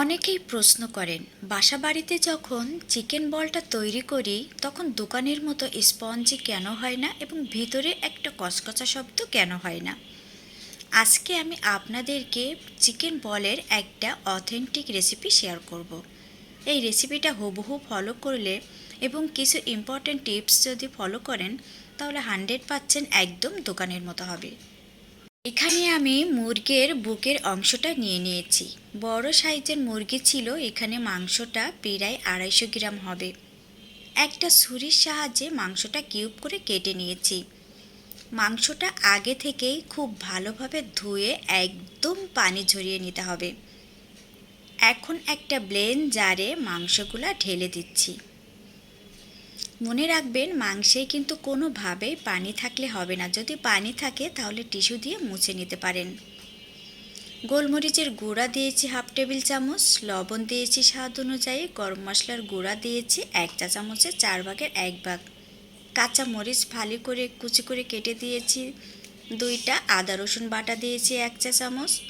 অনেকেই প্রশ্ন করেন বাসা বাড়িতে যখন চিকেন বলটা তৈরি করি, তখন দোকানের মতো স্পঞ্জি কেন হয় না এবং ভিতরে একটা কচকচা শব্দ কেন হয় না আজকে আমি আপনাদেরকে চিকেন বলের একটা অথেন্টিক রেসিপি শেয়ার করব। এই রেসিপিটা হুবহু ফলো করলে এবং কিছু ইম্পর্ট্যান্ট টিপস যদি ফলো করেন, তাহলে হান্ড্রেড পার্সেন্ট একদম দোকানের মতো হবে এখানে আমি মুরগের বুকের অংশটা নিয়ে নিয়েছি। বড় সাইজের মুরগি ছিল, এখানে মাংসটা প্রায় আড়াইশো গ্রাম হবে। একটা ছুরির সাহায্যে মাংসটা কিউব করে কেটে নিয়েছি। মাংসটা আগে থেকেই খুব ভালোভাবে ধুয়ে একদম পানি ঝরিয়ে নিতে হবে। এখন একটা ব্লেন জারে মাংসগুলা ঢেলে দিচ্ছি। মনে রাখবেন মাংসে কিন্তু কোনোভাবেই পানি থাকলে হবে না। যদি পানি থাকে, তাহলে টিস্যু দিয়ে মুছে নিতে পারেন। গোলমরিচের গুঁড়া দিয়েছি হাফ টেবিল চামচ, লবণ দিয়েছি স্বাদ অনুযায়ী, গরম মশলার গুঁড়া দিয়েছি এক চা চামচের চার ভাগের এক ভাগ। কাঁচা মরিচ ফালি করে, কুচি করে কেটে দিয়েছি। দুইটা আদা, রসুন বাটা দিয়েছি এক চা চামচ।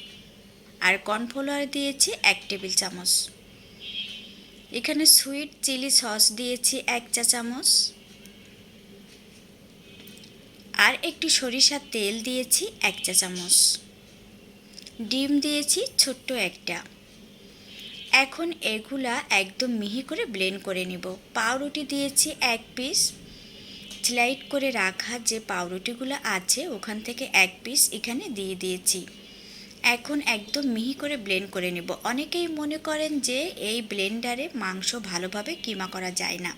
আর কর্নফ্লাওয়ার দিয়েছি এক টেবিল চামচ। এখানে সুইট চিলি সস দিয়েছি এক চা চামচ। আর একটু সরিষার তেল দিয়েছি এক চা চামচ। ডিম দিয়েছি ছোট্ট একটা। এখন এগুলা একদম মিহি করে ব্লেন্ড করে নিব। পাউরুটি দিয়েছি এক পিস স্লাইড করে রাখা যে পাউরুটিগুলো আছে, ওখান থেকে এক পিস এখানে দিয়ে দিয়েছি। এখন একদম মিহি করে ব্লেন্ড করে নেব। অনেকেই মনে করেন যে এই ব্লেন্ডারে মাংস ভালোভাবে কিমা করা যায় না।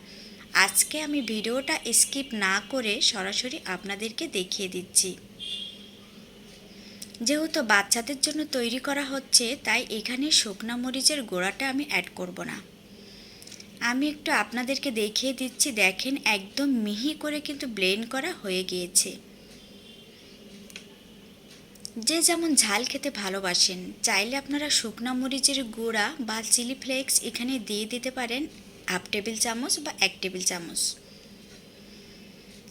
আজকে আমি ভিডিওটা স্কিপ না করে সরাসরি আপনাদেরকে দেখিয়ে দিচ্ছি। যেহেতু বাচ্চাদের জন্য তৈরি করা হচ্ছে, তাই এখানে শুকনা মরিচের গোড়াটা আমি অ্যাড করব না। আমি একটু আপনাদেরকে দেখিয়ে দিচ্ছি, দেখেন একদম মিহি করে কিন্তু ব্লেন্ড করা হয়ে গিয়েছে। যে যেমন ঝাল খেতে ভালোবাসেন, চাইলে আপনারা শুকনা মরিচের গুঁড়া বা চিলি ফ্লেক্স এখানে দিয়ে দিতে পারেন, হাফ টেবিল চামচ বা এক টেবিল চামচ।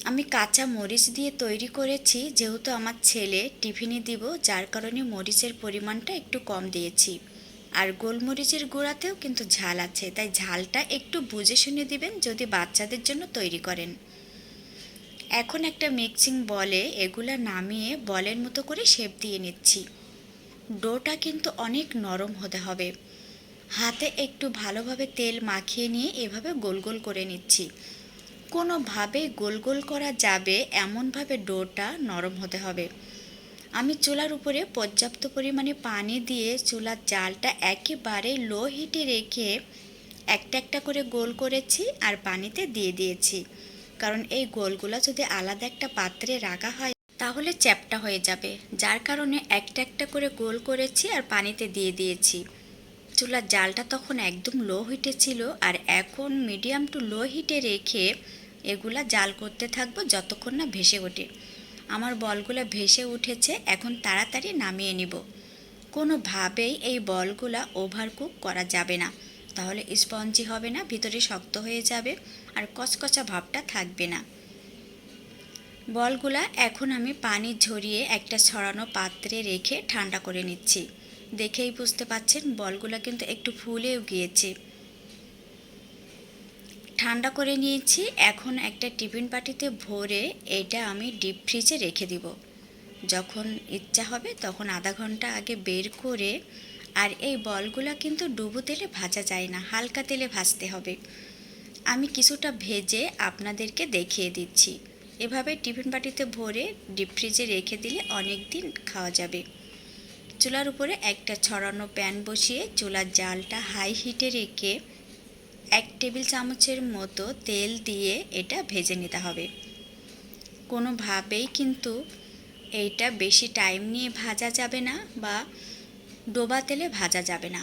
আমি কাঁচা মরিচ দিয়ে তৈরি করেছি, যেহেতু আমার ছেলে টিফিনে দিব, যার কারণে মরিচের পরিমাণটা একটু কম দিয়েছি। আর গোলমরিচের গুঁড়াতেও কিন্তু ঝাল আছে, তাই ঝালটা একটু বুঝে শুনে দিবেন যদি বাচ্চাদের জন্য তৈরি করেন। এখন একটা মিক্সিং বলে এগুলা নামিয়ে বলের মতো করে শেপ দিয়ে নিচ্ছি। ডোটা কিন্তু অনেক নরম হতে হবে। হাতে একটু ভালোভাবে তেল মাখিয়ে নিয়ে এভাবে গোল গোল করে নিচ্ছি। কোনোভাবেই গোল গোল করা যাবে, এমনভাবে ডোটা নরম হতে হবে। আমি চুলার উপরে পর্যাপ্ত পরিমাণে পানি দিয়ে চুলার জালটা একেবারে লো হিটে রেখে একটা একটা করে গোল করেছি আর পানিতে দিয়ে দিয়েছি। কারণ এই গোলগুলো যদি আলাদা একটা পাত্রে রাখা হয়, তাহলে চ্যাপটা হয়ে যাবে। যার কারণে একটা একটা করে গোল করেছি আর পানিতে দিয়ে দিয়েছি। চুলার জালটা তখন একদম লো হিটে ছিল আর এখন মিডিয়াম টু লো হিটে রেখে এগুলা জাল করতে থাকব যতক্ষণ না ভেসে ওঠে। আমার বলগুলো ভেসে উঠেছে, এখন তাড়াতাড়ি নামিয়ে নিব। কোনোভাবেই এই বলগুলা ওভারকুক করা যাবে না। তাহলে স্পঞ্জি হবে না, ভিতরে শক্ত হয়ে যাবে। আর কচকচা ভাবটা থাকবে না। বলগুলা এখন আমি পানি ঝরিয়ে একটা ছড়ানো পাত্রে রেখে ঠান্ডা করে নিচ্ছি। দেখেই বুঝতে পাচ্ছেন বলগুলা কিন্তু একটু ফুলেও গিয়েছে। ঠান্ডা করে নিয়েছি, এখন একটা টিফিন পাটিতে ভরে এটা আমি ডিপ ফ্রিজে রেখে দিব। যখন ইচ্ছা হবে তখন আধা ঘণ্টা আগে বের করে আর এই বলগুলা কিন্তু ডুবো তেলে ভাজা যায় না, হালকা তেলে ভাজতে হবে। আমি কিছুটা ভেজে আপনাদেরকে দেখিয়ে দিচ্ছি। এভাবে টিফিন বাটিতে ভরে ডিপ ফ্রিজে রেখে দিলে অনেক দিন খাওয়া যাবে। চুলার উপরে একটা ছড়ানো প্যান বসিয়ে চুলার জালটা হাই হিটে রেখে এক টেবিল চামচের মতো তেল দিয়ে এটা ভেজে নিতে হবে। কোনোভাবেই কিন্তু এইটা বেশি টাইম নিয়ে ভাজা যাবে না বা ডোবা তেলে ভাজা যাবে না।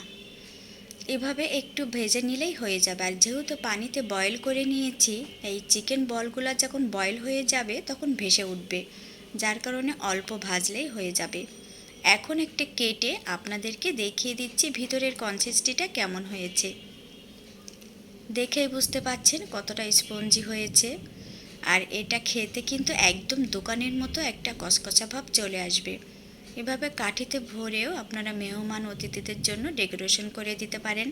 এভাবে একটু ভেজে নিলেই হয়ে যাবে। আর যেহেতু পানিতে বয়েল করে নিয়েছি, এই চিকেন বলগুলো যখন বয়েল হয়ে যাবে, তখন ভেসে উঠবে। যার কারণে অল্প ভাজলেই হয়ে যাবে। এখন একটা কেটে আপনাদেরকে দেখিয়ে দিচ্ছি ভিতরের কনসিস্টিটা কেমন হয়েছে। দেখেই বুঝতে পাচ্ছেন কতটা স্পঞ্জি হয়েছে। আর এটা খেতে কিন্তু একদম দোকানের মতো একটা কচকচা ভাব চলে আসবে। এভাবে কাঠিতে ভরেও আপনারা মেহমান অতিথিদের জন্য ডেকোরেশন করে দিতে পারেন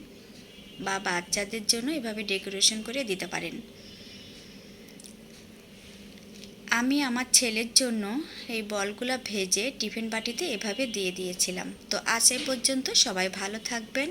বা বাচ্চাদের জন্য এভাবে ডেকোরেশন করে দিতে পারেন। আমি আমার ছেলের জন্য এই বলগুলা ভেজে টিফিন বাটিতে এভাবে দিয়ে দিয়েছিলাম। তো আজ এ পর্যন্ত সবাই ভালো থাকবেন।